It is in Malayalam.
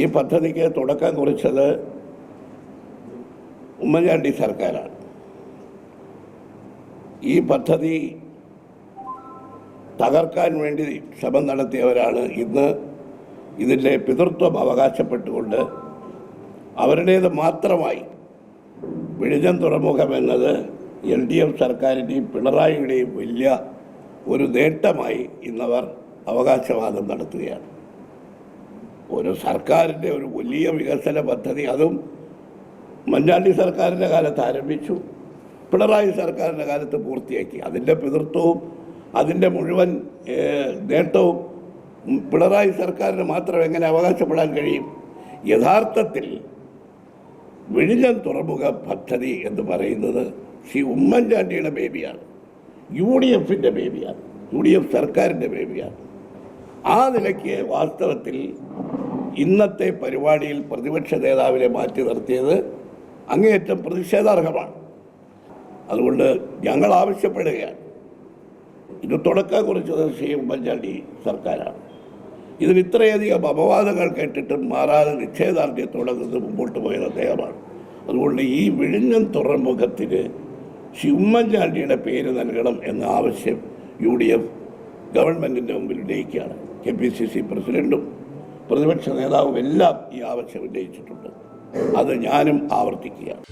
ഈ പദ്ധതിക്ക് തുടക്കം കുറിച്ചത് ഉമ്മൻചാണ്ടി സർക്കാരാണ്. ഈ പദ്ധതി തകർക്കാൻ വേണ്ടി ശ്രമം നടത്തിയവരാണ് ഇന്ന് ഇതിന്റെ പിതൃത്വം അവകാശപ്പെട്ടുകൊണ്ട് അവരുടേത് മാത്രമായി വിഴിഞ്ഞം തുറമുഖം എന്നത് എൽ ഡി എഫ് സർക്കാരിന്റെയും പിണറായിയുടെയും വലിയ ഒരു നേട്ടമായി ഇന്നവർ അവകാശവാദം നടത്തുകയാണ്. ഒരു സർക്കാരിന്റെ ഒരു വലിയ വികസന പദ്ധതി അതും മഞ്ഞാണ്ടി സർക്കാരിന്റെ കാലത്ത് ആരംഭിച്ചു. പിണറായി സർക്കാരിന്റെ കാലത്ത് പൂർത്തിയാക്കി. അതിന്റെ പിതൃത്വവും അതിന്റെ മുഴുവൻ നേട്ടവും പിണറായി സർക്കാരിന് മാത്രം എങ്ങനെ അവകാശപ്പെടാൻ കഴിയും? യഥാർത്ഥത്തിൽ വിഴിഞ്ഞം തുറമുഖ പദ്ധതി എന്ന് പറയുന്നത് ശ്രീ ഉമ്മൻചാണ്ടിയുടെ ബേബിയാണ്. യു ഡി എഫിന്റെ ബേബിയാണ്. യു ഡി എഫ് സർക്കാരിന്റെ ബേബിയാണ്. ആ നിലയ്ക്ക് വാസ്തവത്തിൽ ഇന്നത്തെ പരിപാടിയിൽ പ്രതിപക്ഷ നേതാവിനെ മാറ്റി നിർത്തിയത് അങ്ങേയറ്റം പ്രതിഷേധാർഹമാണ്. അതുകൊണ്ട് ഞങ്ങൾ ആവശ്യപ്പെടുകയാണ്. ഇത് തുടക്കം കുറിച്ചത് ശ്രീ ഉമ്മൻചാണ്ടി സർക്കാരാണ്. ഇതിന് ഇത്രയധികം അപവാദങ്ങൾ കേട്ടിട്ടും മാറാതെ നിശ്ചയദാർഢ്യത്തോടെ നിന്ന് മുമ്പോട്ട് പോയത് അദ്ദേഹമാണ്. അതുകൊണ്ട് ഈ വിഴിഞ്ഞം തുറമുഖത്തിന് ശ്രീ ഉമ്മൻചാണ്ടിയുടെ പേര് നൽകണം എന്ന ആവശ്യം യു ഡി എഫ് ഗവൺമെന്റിന്റെ മുമ്പിൽ ഉന്നയിക്കുകയാണ്. കെ പി സി സി പ്രസിഡന്റും പ്രതിപക്ഷ നേതാവും എല്ലാം ഈ ആവശ്യം ഉന്നയിച്ചിട്ടുണ്ട്. അത് ഞാനും ആവർത്തിക്കുകയാണ്.